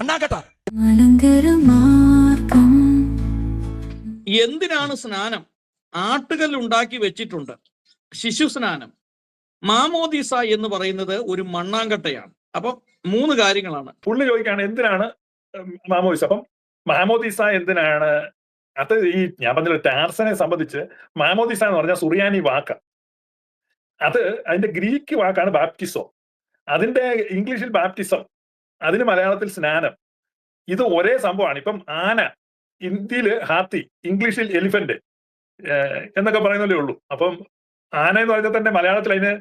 ഉണ്ടാക്കട്ടോ. എന്തിനാണ് സ്നാനം? ആട്ടുകല്ല് ഉണ്ടാക്കി വെച്ചിട്ടുണ്ട്. ശിശു സ്നാനം. മാമോദീസ എന്ന് പറയുന്നത് ഒരു മണ്ണാങ്കട്ടയാണ്. അപ്പൊ മൂന്ന് കാര്യങ്ങളാണ്. പുള്ളി ചോദിക്കാണ് എന്തിനാണ് മാമോദീസ മാമോദിസ? അപ്പം മാമോദിസ എന്തിനാണ്? അത് ഈ ഞാൻ പറഞ്ഞ ടാർസനെ സംബന്ധിച്ച് മാമോദിസ എന്ന് പറഞ്ഞാൽ സുറിയാനി വാക്ക. അത് അതിന്റെ ഗ്രീക്ക് വാക്കാണ് ബാപ്റ്റിസോ. അതിന്റെ ഇംഗ്ലീഷിൽ ബാപ്റ്റിസം. അതിന് മലയാളത്തിൽ സ്നാനം. ഇത് ഒരേ സംഭവമാണ്. ഇപ്പം ആന ഹിന്ദിയിൽ ഹാത്തി ഇംഗ്ലീഷിൽ എലിഫന്റ് എന്നൊക്കെ പറയുന്നതേ ഉള്ളൂ. അപ്പം ആന എന്ന് പറഞ്ഞാൽ തന്നെ മലയാളത്തിൽ അതിന്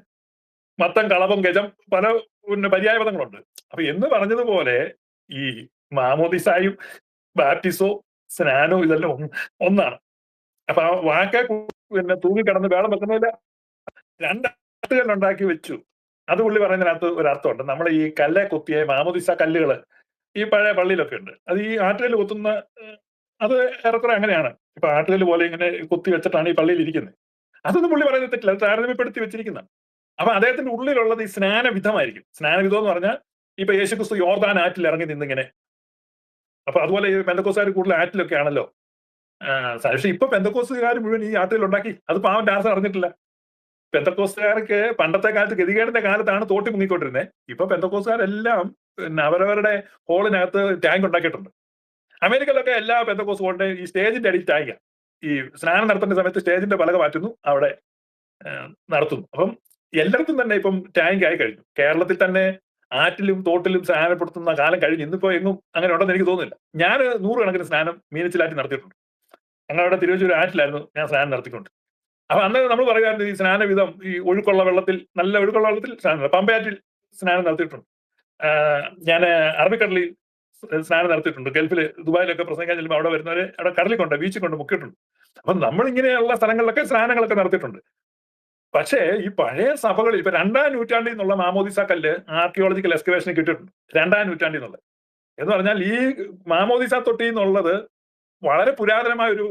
മത്തം കളവും ഗജം പല പിന്നെ പര്യായ പദങ്ങളുണ്ട്. അപ്പൊ എന്ന് പറഞ്ഞതുപോലെ ഈ മാമോദിസായും ബാപ്റ്റിസോ സ്നാനോ ഇതെല്ലാം ഒന്നാണ്. അപ്പൊ ആ വാക്ക പിന്നെ തൂങ്ങിക്കിടന്ന് വേളം വെക്കുന്നില്ല രണ്ടാട്ടുകൾ ഉണ്ടാക്കി വെച്ചു. അത് പുള്ളി പറയുന്നതിനകത്ത് ഒരു അർത്ഥമുണ്ട് നമ്മൾ ഈ കല്ലെ കുത്തിയ മാമോദിസ കല്ലുകൾ ഈ പഴയ പള്ളിയിലൊക്കെ ഉണ്ട്. അത് ഈ ആട്ടുകല്ല് കുത്തുന്ന അത് ഏറെക്കുറെ അങ്ങനെയാണ്. ഇപ്പൊ ആട്ടുകല്ല് പോലെ ഇങ്ങനെ കുത്തി വെച്ചിട്ടാണ് ഈ പള്ളിയിൽ ഇരിക്കുന്നത്. അതൊന്നും പുള്ളി പറയുന്നത് തെറ്റില്ല. അത് താരതമ്യപ്പെടുത്തി വെച്ചിരിക്കുന്ന. അപ്പൊ അദ്ദേഹത്തിന്റെ ഉള്ളിലുള്ളത് ഈ സ്നാനവിധമായിരിക്കും സ്നാനവിധം എന്ന് പറഞ്ഞാൽ ഇപ്പൊ യേശുക്രിസ്തു യോർദാൻ ആറ്റിൽ ഇറങ്ങി നിന്നിങ്ങനെ. അപ്പൊ അതുപോലെ ഈ പെന്തക്കോസുകാർ കൂടുതൽ ആറ്റിലൊക്കെ ആണല്ലോ. പക്ഷെ ഇപ്പൊ പെന്തക്കോസുകാർ മുഴുവൻ ഈ ആറ്റിൽ ഉണ്ടാക്കി അത് പാവം ഡാൻസ് അറിഞ്ഞിട്ടില്ല. പെന്തക്കോസുകാർക്ക് പണ്ടത്തെ കാലത്ത് ഗതികേടിന്റെ കാലത്താണ് തോട്ടി മുങ്ങിക്കൊണ്ടിരുന്നത് ഇപ്പൊ പെന്തക്കോസുകാരെല്ലാം പിന്നെ അവരവരുടെ ഹോളിനകത്ത് ടാങ്ക് ഉണ്ടാക്കിയിട്ടുണ്ട്. അമേരിക്കയിലൊക്കെ എല്ലാ പെന്തക്കോസ് ഹോളിന്റെ ഈ സ്റ്റേജിന്റെ അടിയിൽ ടാങ്കാ ഈ സ്നാനം നടത്തേണ്ട സമയത്ത് സ്റ്റേജിന്റെ പലക മാറ്റുന്നു അവിടെ നടത്തുന്നു. അപ്പം എല്ലായിടത്തും തന്നെ ഇപ്പം ടാങ്ക് ആയി കഴിഞ്ഞു. കേരളത്തിൽ തന്നെ ആറ്റിലും തോട്ടിലും സ്നാനപ്പെടുത്തുന്ന കാലം കഴിഞ്ഞു. ഇന്നിപ്പോ എങ്ങും അങ്ങനെ ഉണ്ടെന്ന് എനിക്ക് തോന്നുന്നില്ല. ഞാൻ നൂറുകണക്കിന് സ്നാനം മീനച്ചിലാറ്റി നടത്തിയിട്ടുണ്ട്. ഞങ്ങളുടെ തിരുവഞ്ചൂർ ആറ്റിലായിരുന്നു ഞാൻ സ്നാനം നടത്തിക്കൊണ്ട്. അപ്പൊ അന്ന് നമ്മൾ പറയുമായിരുന്നു ഈ സ്നാനവിധം ഈ ഒഴുക്കുള്ള വെള്ളത്തിൽ നല്ല ഒഴുക്കുള്ള വെള്ളത്തിൽ സ്നാനം പമ്പയാറ്റിൽ സ്നാനം നടത്തിയിട്ടുണ്ട്. ഞാൻ അറബിക്കടലിൽ സ്നാനം നടത്തിയിട്ടുണ്ട്. ഗൾഫിൽ ദുബായിലൊക്കെ പ്രസംഗിക്കാൻ ചെല്ലുമ്പോൾ അവിടെ വരുന്നവരെ അവിടെ കടലിൽ കൊണ്ട് ബീച്ചിൽ കൊണ്ട് മുക്കിയിട്ടുണ്ട്. അപ്പൊ നമ്മൾ ഇങ്ങനെയുള്ള സ്ഥലങ്ങളിലൊക്കെ സ്നാനങ്ങളൊക്കെ നടത്തിയിട്ടുണ്ട്. പക്ഷേ ഈ പഴയ സഭകളിൽ ഇപ്പൊ രണ്ടാം നൂറ്റാണ്ടിൽ നിന്നുള്ള മാമോദിസ കല്ല് ആർക്കിയോളജിക്കൽ എക്സ്കവേഷന് കിട്ടിയിട്ടുണ്ട്. രണ്ടാം നൂറ്റാണ്ടിൽ നിന്നുള്ള. എന്ന് പറഞ്ഞാൽ ഈ മാമോദിസ തൊട്ടി എന്നുള്ളത് വളരെ പുരാതനമായ ഒരു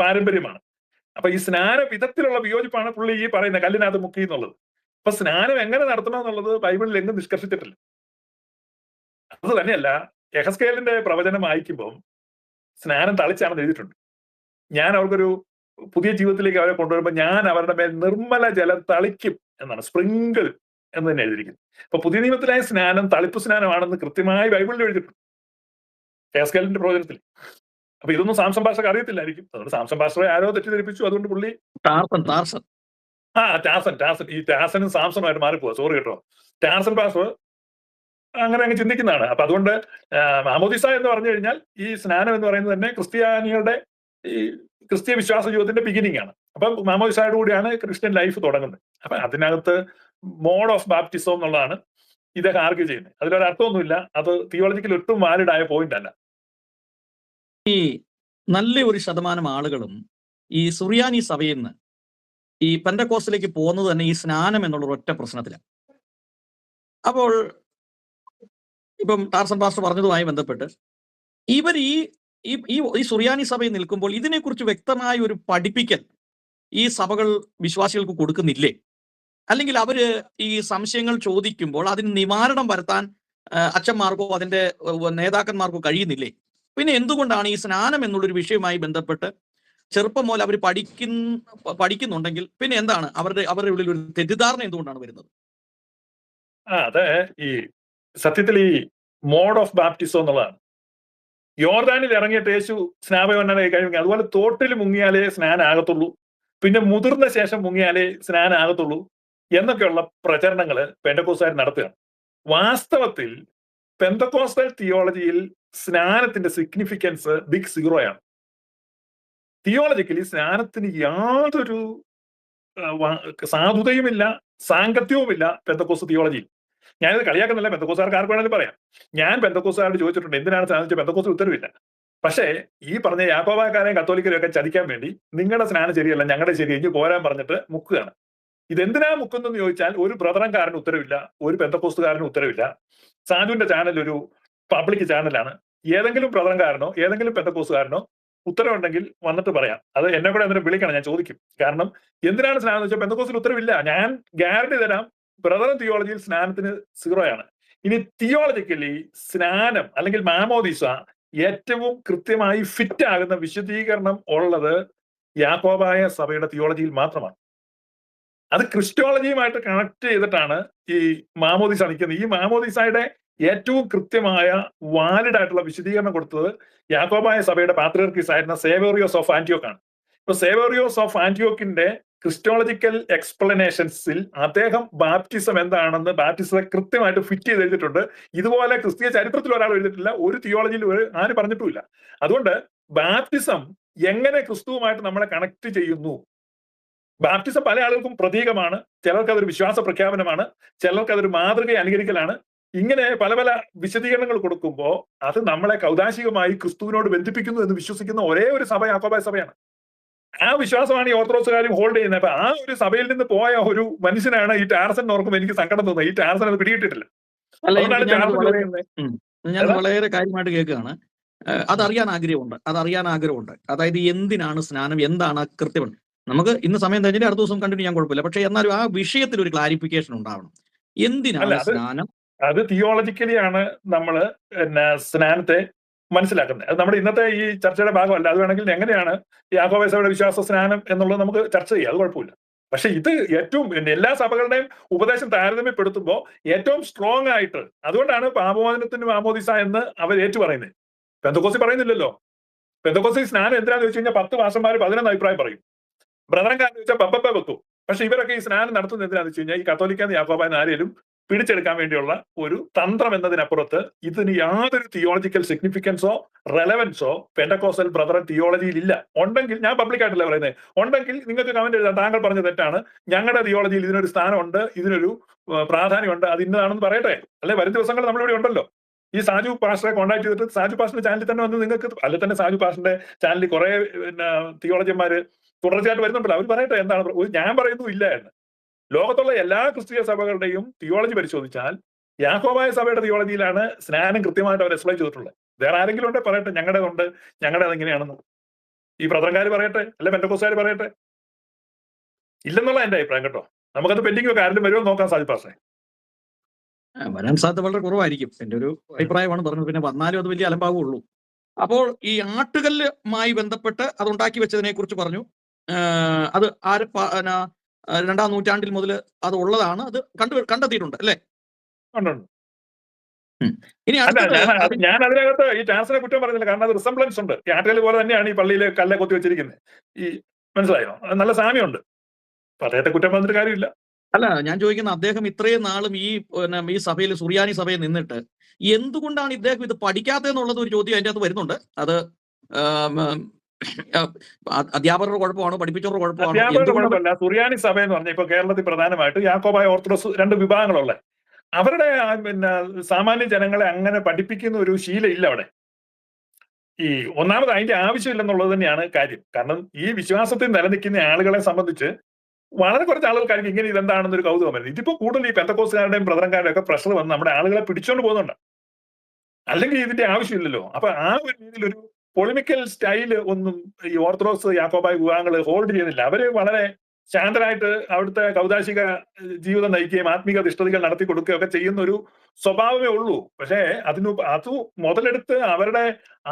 പാരമ്പര്യമാണ്. അപ്പൊ ഈ സ്നാന വിധത്തിലുള്ള വിയോജിപ്പാണ് പുള്ളി ഈ പറയുന്ന കല്ലിനകത്ത് മുക്കി എന്നുള്ളത്. അപ്പൊ സ്നാനം എങ്ങനെ നടത്തണം എന്നുള്ളത് ബൈബിളിൽ എങ്ങും നിഷ്കർഷിച്ചിട്ടില്ല. അത് തന്നെയല്ല എഹസ്കേലിന്റെ പ്രവചനം വായിക്കുമ്പോൾ സ്നാനം തളിച്ചാണ് എഴുതിയിട്ടുണ്ട്. ഞാൻ അവർക്കൊരു പുതിയ ജീവിതത്തിലേക്ക് അവരെ കൊണ്ടുവരുമ്പോൾ ഞാൻ അവരുടെ മേൽ നിർമ്മല ജലം തളിക്കും എന്നാണ് സ്പ്രിങ്കിൾ എന്ന് തന്നെ എഴുതിയിരിക്കുന്നത്. അപ്പൊ പുതിയ നിയമത്തിലായ സ്നാനം തളിപ്പ് സ്നാനമാണെന്ന് കൃത്യമായി ബൈബിളിൽ എഴുതിയിട്ടുണ്ട്. യഹസ്കേലിന്റെ പ്രവചനത്തിൽ. അപ്പൊ ഇതൊന്നും സാംസങ് ഭാഷക്ക് അറിയത്തില്ലായിരിക്കും. അതുകൊണ്ട് സാംസൺ ഭാഷയെ ആരോ തെറ്റിദ്ധരിപ്പിച്ചു. അതുകൊണ്ട് പുള്ളി ടാർസൻ ടാർസൻ ആ ടാസൻ ടാസൻ ഈ ടാസനും സാംസണുമായിട്ട് മാറിപ്പോവാ. സോറി കേട്ടോ. ടാസൻ പാസ് അങ്ങനെ അങ്ങ് ചിന്തിക്കുന്നതാണ്. അപ്പൊ അതുകൊണ്ട് മാമോദിസ എന്ന് പറഞ്ഞു കഴിഞ്ഞാൽ ഈ സ്നാനം എന്ന് പറയുന്നത് തന്നെ ക്രിസ്ത്യാനികളുടെ ഈ ക്രിസ്തീയ വിശ്വാസ ജീവിതത്തിന്റെ ബിഗിനിങ് ആണ്. അപ്പൊ മാമോദിസയോട് കൂടിയാണ് ക്രിസ്ത്യൻ ലൈഫ് തുടങ്ങുന്നത്. അപ്പൊ അതിനകത്ത് മോഡ് ഓഫ് ബാപ്റ്റിസം എന്നുള്ളതാണ് ഇതൊക്കെ ആർഗ്യൂ ചെയ്യുന്നത്. അതിലൊരർത്ഥമൊന്നുമില്ല. അത് തിയോളജിക്കൽ ഒട്ടും വാലിഡ് ആയ പോയിന്റ് അല്ല. ഈ നല്ല ഒരു ശതമാനം ആളുകളും ഈ സുറിയാനി സഭയിൽ നിന്ന് ഈ പെൻഡക്കോസിലേക്ക് പോകുന്നത് തന്നെ ഈ സ്നാനം എന്നുള്ള ഒറ്റ പ്രശ്നത്തിലാണ് അപ്പോൾ ഇപ്പം ടാർസൺ പാസ്റ്റർ പറഞ്ഞതുമായി ബന്ധപ്പെട്ട് ഇവർ ഈ ഈ സുറിയാനി സഭയിൽ നിൽക്കുമ്പോൾ ഇതിനെക്കുറിച്ച് വ്യക്തമായ ഒരു പഠിപ്പിക്കൽ ഈ സഭകൾ വിശ്വാസികൾക്ക് കൊടുക്കുന്നില്ലേ? അല്ലെങ്കിൽ അവർ ഈ സംശയങ്ങൾ ചോദിക്കുമ്പോൾ അതിന് നിവാരണം വരുത്താൻ അച്ഛന്മാർക്കോ അതിന്റെ നേതാക്കന്മാർക്കോ കഴിയുന്നില്ലേ? പിന്നെ എന്തുകൊണ്ടാണ് ഈ സ്നാനം എന്നുള്ളൊരു വിഷയവുമായി ബന്ധപ്പെട്ട് ചെറുപ്പം മുതൽ അവർ പഠിക്കുന്ന പഠിക്കുന്നുണ്ടെങ്കിൽ പിന്നെ എന്താണ്? അവരുടെ അവരുടെ ഉള്ളിൽ ഒരു തെറ്റിദ്ധാരണ എന്തുകൊണ്ടാണ് വരുന്നത്? അതെ. ഈ സത്യത്തിൽ ഈ മോഡ് ഓഫ് ബാപ്റ്റിസം എന്നുള്ളതാണ്. യോർദാനിൽ ഇറങ്ങിയിട്ട് യേശു സ്നാപയോന്നത കഴിഞ്ഞു അതുപോലെ തോട്ടിൽ മുങ്ങിയാലേ സ്നാനാകത്തുള്ളൂ. പിന്നെ മുതിർന്ന ശേഷം മുങ്ങിയാലേ സ്നാനാകത്തുള്ളൂ എന്നൊക്കെയുള്ള പ്രചരണങ്ങൾ പെന്തക്കോസ്തുകാർ നടത്തുകയാണ്. വാസ്തവത്തിൽ പെന്തക്കോസ്റ്റൽ തിയോളജിയിൽ സ്നാനത്തിന്റെ സിഗ്നിഫിക്കൻസ് ബിഗ് സീറോയാണ് തിയോളജിക്കലി സ്നാനത്തിന് യാതൊരു സാധുതയുമില്ല സാങ്കത്യവുമില്ല പെന്തക്കോസ് തിയോളജിയിൽ ഞാനിത് കളിയാക്കുന്നില്ല പെന്തക്കോസുകാർക്ക് ആർക്ക് വേണമെങ്കിലും പറയാം. ഞാൻ പെന്തക്കോസുകാരോട് ചോദിച്ചിട്ടുണ്ട് എന്തിനാണ് സ്നാനിച്ച പെന്തക്കോസ് ഉത്തരവില്ല. പക്ഷേ ഈ പറഞ്ഞ യാക്കോബാക്കാരെയും കത്തോലിക്കരെയും ഒക്കെ ചതിക്കാൻ വേണ്ടി നിങ്ങളുടെ സ്നാനം ശരിയല്ല ഞങ്ങളുടെ ശരി എനിക്ക് പോരാൻ പറഞ്ഞിട്ട് മുക്കുകയാണ്. ഇതെന്തിനാ മുക്കുന്നെന്ന് ചോദിച്ചാൽ ഒരു ബ്രദറൻകാരന് ഉത്തരവില്ല ഒരു പെന്തക്കോസ്തുകാരന് ഉത്തരവില്ല. സാധുവിന്റെ ചാനൽ ഒരു പബ്ലിക് ചാനലാണ് ഏതെങ്കിലും ബ്രദറൻകാരനോ ഏതെങ്കിലും പെന്തക്കോസുകാരനോ ഉത്തരവുണ്ടെങ്കിൽ വന്നിട്ട് പറയാം. അത് എന്നെ കൂടെ എന്നിട്ട് വിളിക്കണം ഞാൻ ചോദിക്കും. കാരണം എന്തിനാണ് സ്നാനം എന്ന് വെച്ചാൽ പെന്തക്കോസിൽ ഉത്തരവില്ല. ഞാൻ ഗ്യാരണ്ടി തരാം ബ്രദർ തിയോളജിയിൽ സ്നാനത്തിന് സീറോയാണ് ഇനി തിയോളജിക്കലി സ്നാനം അല്ലെങ്കിൽ മാമോദിസ ഏറ്റവും കൃത്യമായി ഫിറ്റ് ആകുന്ന വിശദീകരണം ഉള്ളത് യാക്കോബായ സഭയുടെ തിയോളജിയിൽ മാത്രമാണ്. അത് ക്രിസ്റ്റോളജിയുമായിട്ട് കണക്ട് ചെയ്തിട്ടാണ് ഈ മാമോദിസ നിൽക്കുന്നത്. ഈ മാമോദിസയുടെ ഏറ്റവും കൃത്യമായ വാലിഡ് ആയിട്ടുള്ള വിശദീകരണം കൊടുത്തത് യാക്കോബായ സഭയുടെ പാത്രിയർക്കീസ് ആയിരുന്ന സേവേറിയോസ് ഓഫ് ആന്റിയോക്ക് ആണ്. ഇപ്പൊ സേവേറിയോസ് ഓഫ് ആന്റിയോക്കിന്റെ ക്രിസ്റ്റോളജിക്കൽ എക്സ്പ്ലനേഷൻസിൽ അദ്ദേഹം ബാപ്റ്റിസം എന്താണെന്ന് ബാപ്റ്റിസത്തെ കൃത്യമായിട്ട് ഫിറ്റ് ചെയ്ത് എഴുതിയിട്ടുണ്ട്. ഇതുപോലെ ക്രിസ്തീയ ചരിത്രത്തിൽ ഒരാൾ എഴുതിയിട്ടില്ല ഒരു തിയോളജിയിൽ ഒരു ആരും പറഞ്ഞിട്ടുമില്ല. അതുകൊണ്ട് ബാപ്റ്റിസം എങ്ങനെ ക്രിസ്തുവുമായിട്ട് നമ്മളെ കണക്ട് ചെയ്യുന്നു? ബാപ്റ്റിസം പല ആളുകൾക്കും പ്രതീകമാണ്. ചിലർക്ക് അതൊരു വിശ്വാസ പ്രഖ്യാപനമാണ്. ചിലർക്ക് അതൊരു മാതൃക അനുകരിക്കലാണ്. ഇങ്ങനെ പല പല വിശദീകരണങ്ങൾ കൊടുക്കുമ്പോൾ അത് നമ്മളെ കൗതാശികമായി ക്രിസ്തുവിനോട് ബന്ധിപ്പിക്കുന്നു എന്ന് വിശ്വസിക്കുന്ന ഒരേ ഒരു സഭ യാക്കോബായ സഭയാണ്. ആ വിശ്വാസമാണ് ഈ ഓർത്തഡോക്സുകാരും ഹോൾഡ് ചെയ്യുന്നത്. അപ്പൊ ആ ഒരു സഭയിൽ നിന്ന് പോയ ഒരു മനുഷ്യനാണ് ഈ ടാർസൻ ഓർക്കുമ്പോൾ എനിക്ക് സങ്കടം തോന്നുന്നത്. ഈ ടാർസൻ അത് പിടിയിട്ടിട്ടില്ല ഞാൻ വളരെ കാര്യമായിട്ട് കേൾക്കുകയാണ്. അതറിയാൻ ആഗ്രഹമുണ്ട്. അതറിയാൻ ആഗ്രഹമുണ്ട്. അതായത് എന്തിനാണ് സ്നാനം? എന്താണ് കൃത്യം? നമുക്ക് ഇന്ന് സമയം തന്നെ അടുത്ത ദിവസം കണ്ടിട്ട് ഞാൻ കുഴപ്പമില്ല. പക്ഷെ എന്നാലും ആ വിഷയത്തിൽ ഒരു ക്ലാരിഫിക്കേഷൻ ഉണ്ടാവണം. എന്തിനാണ് സ്നാനം? അത് തിയോളജിക്കലി ആണ് നമ്മൾ പിന്നെ സ്നാനത്തെ മനസ്സിലാക്കുന്നത്. അത് നമ്മുടെ ഇന്നത്തെ ഈ ചർച്ചയുടെ ഭാഗമല്ല. അത് വേണമെങ്കിൽ എങ്ങനെയാണ് യാക്കോബേസയുടെ വിശ്വാസ സ്നാനം എന്നുള്ളത് നമുക്ക് ചർച്ച ചെയ്യാം. അത് കുഴപ്പമില്ല. പക്ഷെ ഇത് ഏറ്റവും എല്ലാ സഭകളുടെയും ഉപദേശം താരതമ്യപ്പെടുത്തുമ്പോൾ ഏറ്റവും സ്ട്രോങ് ആയിട്ട് അതുകൊണ്ടാണ് പാപമോചനത്തിന് മാമോദിസ എന്ന് അവർ ഏറ്റു പറയുന്നത് പെന്തക്കോസി പറയുന്നില്ലല്ലോ. പെന്തക്കോസി സ്നാനം എന്തിനാന്ന് ചോദിച്ചു കഴിഞ്ഞാൽ പത്ത് മാസന്മാർ പതിനൊന്ന് അഭിപ്രായം പറയും. ബ്രദറൻ കാരണം ചോദിച്ചാൽ പപ്പപ്പ വെക്കും. പക്ഷെ ഇവരൊക്കെ ഈ സ്നാനം നടത്തുന്നത് എന്തിനാന്ന് വെച്ച് കഴിഞ്ഞാൽ ഈ കത്തോലിക്കാന്ന് യാക്കോബായ ആരെയും പിടിച്ചെടുക്കാൻ വേണ്ടിയുള്ള ഒരു തന്ത്രം എന്നതിനപ്പുറത്ത് ഇതിന് യാതൊരു തിയോളജിക്കൽ സിഗ്നിഫിക്കൻസോ റെലവൻസോ പെൻഡക്കോസൽ ബ്രദറൻ തിയോളജിയിൽ ഇല്ല. ഉണ്ടെങ്കിൽ ഞാൻ പബ്ലിക് ആയിട്ടല്ല പറയുന്നത് ഉണ്ടെങ്കിൽ നിങ്ങൾക്ക് കമന്റ് എഴുതാം. താങ്കൾ പറഞ്ഞ തെറ്റാണ്. ഞങ്ങളുടെ തിയോളജിയിൽ ഇതിനൊരു സ്ഥാനമുണ്ട് ഇതിനൊരു പ്രാധാന്യമുണ്ട് അത് ഇന്നതാണെന്ന് പറയട്ടെ. അല്ലെ? വരും ദിവസങ്ങൾ നമ്മളിവിടെ ഉണ്ടല്ലോ. ഈ സാജു പാസ്റ്ററെ കോൺടാക്ട് ചെയ്തിട്ട് സാജു പാസ്റ്ററിന്റെ ചാനലിൽ തന്നെ വന്ന് നിങ്ങൾക്ക് അല്ലെ തന്നെ സാജു പാസ്റ്ററിന്റെ ചാനലിൽ കുറെ പിന്നെ തിയോളജിമാര് തുടർച്ചയായിട്ട് വരുന്നുണ്ടല്ലോ. അവർ പറയട്ടെ എന്താണ് ഞാൻ പറയുന്നു ഇല്ല എന്ന്. ലോകത്തുള്ള എല്ലാ ക്രിസ്തീയ സഭകളുടെയും തിയോളജി പരിശോധിച്ചാൽ യാഹോബായ സഭയുടെ തിയോളജിയിലാണ് സ്നാനം കൃത്യമായിട്ട് അവർ എക്സ്പ്ലെയിൻ ചെയ്തിട്ടുള്ളത്. വേറെ ആരെങ്കിലും ഉണ്ടെ പറയട്ടെ ഞങ്ങളുടേതുണ്ട് ഞങ്ങളുടെ അതെങ്ങനെയാണെന്ന് ഈ പ്രതങ്കാർ പറയട്ടെ അല്ല പെൻഡക്കോസുകാർ പറയട്ടെ. ഇല്ലെന്നുള്ള എന്റെ അഭിപ്രായം കേട്ടോ. നമുക്കത് പെൻഡിങ് ഒക്കെ ആരെങ്കിലും വരുമോ നോക്കാൻ സാധിപ്പാസേ വരാൻ സാധ്യത വളരെ കുറവായിരിക്കും. എന്റെ ഒരു അഭിപ്രായമാണ് പറഞ്ഞത്. പിന്നെ വന്നാലും അത് വലിയ അലമ്പാവുള്ളൂ. അപ്പോൾ ഈ ആട്ടുകല്ലുമായി ബന്ധപ്പെട്ട് അത് ഉണ്ടാക്കി വെച്ചതിനെ കുറിച്ച് പറഞ്ഞു അത് ആര് രണ്ടാം നൂറ്റാണ്ടിൽ മുതൽ അത് ഉള്ളതാണ്. അത് കണ്ടു കണ്ടെത്തിയിട്ടുണ്ട് അല്ലേ. ഇനി ഞാൻ അത് അത് അതിനകത്ത് ഈ ചാൻസിനെ കുറ്റം പറഞ്ഞില്ല. കാരണം അത് റിസംബ്ലൻസ് ഉണ്ട്. ഈ പോലെ തന്നെയാണ് ഈ പള്ളിയിൽ കല്ലെ കൊത്തി വെച്ചിരിക്കുന്നത് ഈ മനസ്സിലായോ? നല്ല സാമ്യമുണ്ട്. അദ്ദേഹത്തെ കുറ്റം പറഞ്ഞിട്ട് കാര്യമില്ല. അല്ല ഞാൻ ചോദിക്കുന്ന അദ്ദേഹം ഇത്രയും നാളും ഈ പിന്നെ ഈ സഭയിൽ സുറിയാനി സഭയിൽ നിന്നിട്ട് എന്തുകൊണ്ടാണ് ഇദ്ദേഹം ഇത് പഠിക്കാത്തതെന്നുള്ളത് ഒരു ചോദ്യം അതിന്റെ അകത്ത് വരുന്നുണ്ട്. അത് അധ്യാപകരുടെ കുഴപ്പമാണോ? പഠിപ്പിച്ചവരുടെ കുഴപ്പമാണോ? സുറിയാനി സഭ എന്ന് പറഞ്ഞാൽ ഇപ്പൊ കേരളത്തിൽ പ്രധാനമായിട്ട് യാക്കോബായ ഓർത്തഡോക്സ് രണ്ട് വിഭാഗങ്ങളുള്ള. അവരുടെ പിന്നെ സാമാന്യ ജനങ്ങളെ അങ്ങനെ പഠിപ്പിക്കുന്ന ഒരു ശീലം ഇല്ല അവിടെ. ഈ ഒന്നാമത് അതിന്റെ ആവശ്യമില്ലെന്നുള്ളത് തന്നെയാണ് കാര്യം. കാരണം ഈ വിശ്വാസത്തിൽ നിലനിൽക്കുന്ന ആളുകളെ സംബന്ധിച്ച് വളരെ കുറച്ച് ആളുകൾക്കായിരിക്കും ഇങ്ങനെ ഇതെന്താണെന്നൊരു കൗതുകം വരുന്നത്. ഇതിപ്പോ കൂടുതൽ ഈ പെന്തക്കോസുകാരുടെയും ബ്രദറൻകാരുടെയും ഒക്കെ പ്രഷർ വന്ന് നമ്മുടെ ആളുകളെ പിടിച്ചോണ്ട് പോകുന്നുണ്ട്. അല്ലെങ്കിൽ ഇതിന്റെ ആവശ്യമില്ലല്ലോ. അപ്പൊ ആ ഒരു രീതിയിൽ ഒരു പൊളിമിക്കൽ സ്റ്റൈൽ ഒന്നും ഈ ഓർത്തഡോക്സ് യാക്കോബായ വിഭാഗങ്ങൾ ഹോൾഡ് ചെയ്യുന്നില്ല. അവർ വളരെ ശാന്തരായിട്ട് അവിടുത്തെ കൗതാശിക ജീവിതം നയിക്കുകയും ആത്മീക അധിഷ്ഠതകൾ നടത്തി കൊടുക്കുകയും ഒക്കെ ചെയ്യുന്ന ഒരു സ്വഭാവമേ ഉള്ളൂ. പക്ഷേ അതിന് അത് മുതലെടുത്ത് അവരുടെ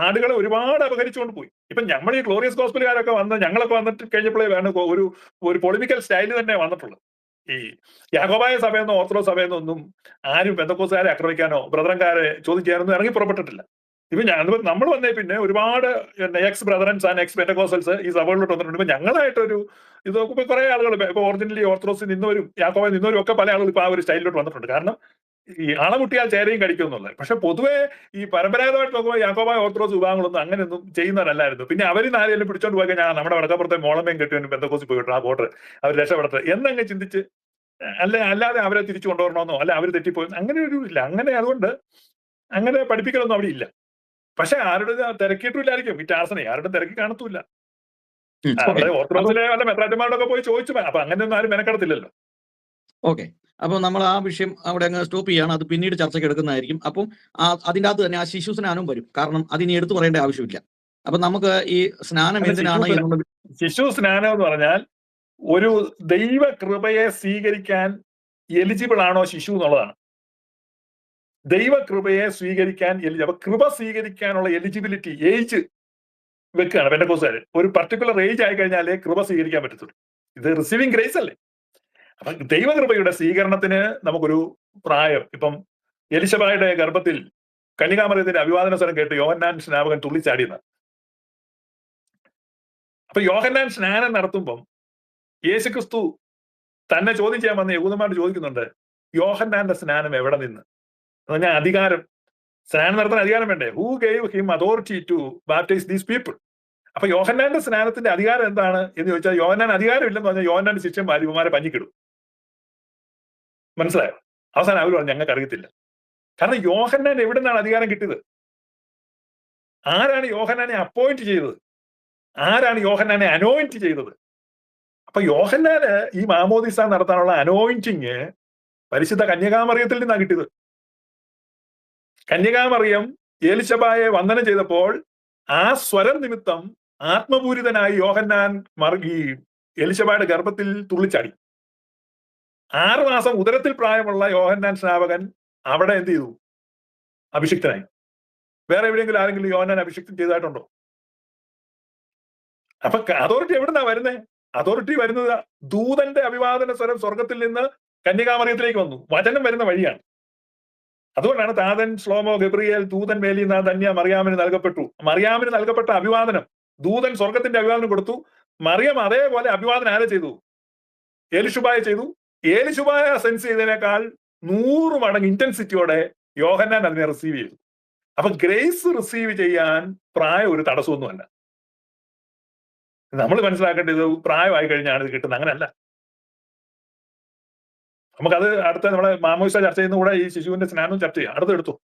ആടുകളെ ഒരുപാട് അപഹരിച്ചുകൊണ്ട് പോയി. ഇപ്പൊ നമ്മൾ ഈ ഗ്ലോറിയസ് ഹോസ്പിറ്റലുകാരൊക്കെ വന്ന് ഞങ്ങളൊക്കെ വന്നിട്ട് കഴിഞ്ഞപ്പോഴേ വേണം ഒരു ഒരു പൊളിമിക്കൽ സ്റ്റൈൽ തന്നെ വന്നിട്ടുള്ളത്. ഈ യാഗോബായ സഭയെന്നോ ഓർത്തഡോക്സ് സഭയെന്നോ ഒന്നും ആരും ബന്ധക്കോസുകാരെ ആക്രമിക്കാനോ ബ്രദറൻകാരെ ചോദ്യം ചെയ്യാനൊന്നും ഇറങ്ങി പുറപ്പെട്ടിട്ടില്ല. ഇപ്പൊ ഞാൻ നമ്മൾ വന്നേ പിന്നെ ഒരുപാട് ex brethrens and ex pentecostals ഈ സഭകളിലോട്ട് വന്നിട്ടുണ്ട്. ഇപ്പൊ ഞങ്ങളായിട്ടൊരു ഇത് നോക്കുമ്പോൾ കുറെ ആളുകൾ ഇപ്പൊ ഒറിജിനലി ഓർത്തഡോക്സ് നിന്നവരും യാക്കോബായ നിന്നവരും ഒക്കെ പല ആളുകൾ ഇപ്പൊ ആ ഒരു സ്റ്റൈലിലോട്ട് വന്നിട്ടുണ്ട്. കാരണം ഈ അളമുട്ടിയാൽ ചേരയും കഴിക്കുന്നുള്ളത് പക്ഷെ പൊതുവെ ഈ പരമ്പരാഗതമായിട്ട് നോക്കുമ്പോൾ യാക്കോബായ ഓർത്തഡോക്സ് വിഭാഗങ്ങളൊന്നും അങ്ങനെയൊന്നും ചെയ്യുന്നവരല്ലായിരുന്നു. പിന്നെ അവർ നാലെല്ലാം പിടിച്ചോണ്ട് പോയി കഴിഞ്ഞാൽ നമ്മുടെ വടക്കപ്പുറത്തെ മോളമേം കെട്ടിയവനും ബന്ധക്കോസി പോയിട്ട് ആ വോട്ടർ അവർ രക്ഷപ്പെടുത്തുക എന്നങ്ങ് ചിന്തിച്ച് അല്ല അല്ലാതെ അവരെ തിരിച്ചു കൊണ്ടുവരണമെന്നോ അല്ല അവർ തെറ്റിപ്പോയി അങ്ങനെ ഒരു ഇല്ല അങ്ങനെ അതുകൊണ്ട് അങ്ങനെ പഠിപ്പിക്കലൊന്നും അവിടെ ഇല്ല. പക്ഷെ ആരുടെ തിരക്കിയിട്ടില്ലായിരിക്കും ഈ ടാർസനെ ആരുടെ തിരക്കി കാണത്തൂല്ല. അവിടെ ഓർത്തഡോക്സിലെ വല്ല മെത്രാറ്റന്മാരോടൊക്കെ പോയി ചോദിച്ചു അപ്പൊ അങ്ങനെ ഒന്നും ആരും മെനക്കെടത്തില്ലല്ലോ. ഓക്കെ. അപ്പൊ നമ്മൾ ആ വിഷയം അവിടെ അങ്ങ് സ്റ്റോപ്പ് ചെയ്യാണ്. അത് പിന്നീട് ചർച്ചയ്ക്ക് എടുക്കുന്നതായിരിക്കും. അപ്പം അതിന്റെ അതിന്റെ അകത്ത് തന്നെ ആ ശിശു സ്നാനം വരും. കാരണം അതിനി എടുത്തു പറയേണ്ട ആവശ്യമില്ല. അപ്പൊ നമുക്ക് ഈ സ്നാനം എന്തിനാണ് ശിശു സ്നാനം എന്ന് പറഞ്ഞാൽ ഒരു ദൈവ കൃപയെ സ്വീകരിക്കാൻ എലിജിബിൾ ആണോ ശിശു എന്നുള്ളതാണ്. ദൈവകൃപയെ സ്വീകരിക്കാൻ അപ്പൊ കൃപ സ്വീകരിക്കാനുള്ള എലിജിബിലിറ്റി ഏജ് വെക്കുകയാണ് പെന്തക്കോസുകാർ ഒരു പർട്ടിക്കുലർ ഏജ് ആയി കഴിഞ്ഞാലേ കൃപ സ്വീകരിക്കാൻ പറ്റത്തുള്ളൂ. ഇത് റിസീവിങ് ഗ്രേസ് അല്ലേ? അപ്പൊ ദൈവകൃപയുടെ സ്വീകരണത്തിന് നമുക്കൊരു പ്രായം. ഇപ്പം എലിശബായുടെ ഗർഭത്തിൽ കന്യകാമറിയത്തിന്റെ അഭിവാദന സ്വരം കേട്ട് യോഹന്നാൻ സ്നാപകൻ തുള്ളിച്ചാടിയെന്ന് അപ്പൊ യോഹന്നാൻ സ്നാനം നടത്തുമ്പം യേശുക്രിസ്തു തന്നെ ചോദ്യം ചെയ്യാൻ വന്ന യഹൂദന്മാർ ചോദിക്കുന്നുണ്ട് യോഹന്നാന്റെ സ്നാനം എവിടെ നിന്ന്? പറഞ്ഞാൽ അധികാരം. സ്നാനം നടത്താൻ അധികാരം വേണ്ടേ? Who gave him authority to baptise these people അപ്പൊ യോഹന്നാന്റെ സ്നാനത്തിന്റെ അധികാരം എന്താണ് എന്ന് ചോദിച്ചാൽ യോഹന്നാൻ അധികാരം ഇല്ലെന്ന് പറഞ്ഞാൽ യോഹന്നാന്റെ ശിഷ്യന്മാർ ഭാര്യമാരെ പഞ്ഞിക്കിടും. മനസ്സിലായോ? അവസാനം അവർ പറഞ്ഞു ഞങ്ങൾക്ക് അറിയത്തില്ല. കാരണം യോഹന്നാൻ എവിടെ നിന്നാണ് അധികാരം കിട്ടിയത്? ആരാണ് യോഹന്നാനെ അപ്പോയിന്റ് ചെയ്തത്? ആരാണ് യോഹന്നാനെ അനോയിന്റ് ചെയ്തത്? അപ്പൊ യോഹന്നാന് ഈ മാമോദിസ നടത്താനുള്ള അനോയിന്റിങ് പരിശുദ്ധ കന്യകാമറിയത്തിൽ നിന്നാണ് കിട്ടിയത്. കന്യകാമറിയം ഏലിശബായെ വന്ദനം ചെയ്തപ്പോൾ ആ സ്വരം നിമിത്തം ആത്മപൂരിതനായി യോഹന്നാൻ മറുകി എലിശബായുടെ ഗർഭത്തിൽ തുള്ളിച്ചാടി. ആറു മാസം ഉദരത്തിൽ പ്രായമുള്ള യോഹന്നാൻ സ്നാപകൻ അവിടെ എന്ത് ചെയ്തു? അഭിഷിക്തനായി. വേറെ എവിടെയെങ്കിലും ആരെങ്കിലും യോഹന്നാൻ അഭിഷിക്തം ചെയ്തതായിട്ടുണ്ടോ? അപ്പൊ അതോറിറ്റി എവിടുന്നാ വരുന്നേ? അതോറിറ്റി വരുന്നത് ദൂതന്റെ അഭിവാദന സ്വരം സ്വർഗത്തിൽ നിന്ന് കന്യകാമറിയത്തിലേക്ക് വന്നു. വചനം വരുന്ന വഴിയാണ്. അതുകൊണ്ടാണ് താതൻ ശ്ലോമോ ഗബ്രിയേൽ ദൂതൻ മേലിന ധന്യ മറിയാമിന് നൽകപ്പെട്ടു. മറിയാമിന് നൽകപ്പെട്ട അഭിവാദനം. ദൂതൻ സ്വർഗത്തിന്റെ അഭിവാദനം കൊടുത്തു. മറിയം അതേപോലെ അഭിവാദനം ആരെ ചെയ്തു? ഏലിഷുബായ ചെയ്തു. ഏലിഷുബായ സെൻസ് ചെയ്തതിനേക്കാൾ നൂറ് മടങ്ങ് ഇന്റൻസിറ്റിയോടെ യോഹന്നാൻ അതിനെ റിസീവ് ചെയ്തു. അപ്പൊ ഗ്രേസ് റിസീവ് ചെയ്യാൻ പ്രായം ഒരു തടസ്സമൊന്നുമല്ല. നമ്മൾ മനസ്സിലാക്കേണ്ടത് പ്രായമായി കഴിഞ്ഞാണ് ഇത് കിട്ടുന്നത്. അങ്ങനെയല്ല നമുക്കത് അടുത്ത നമ്മുടെ മാമോയിസ ചർച്ച ചെയ്യുന്ന കൂടെ ഈ ശിശുവിന്റെ സ്നാനം ചർച്ച ചെയ്യാം. അടുത്ത് എടുത്തു?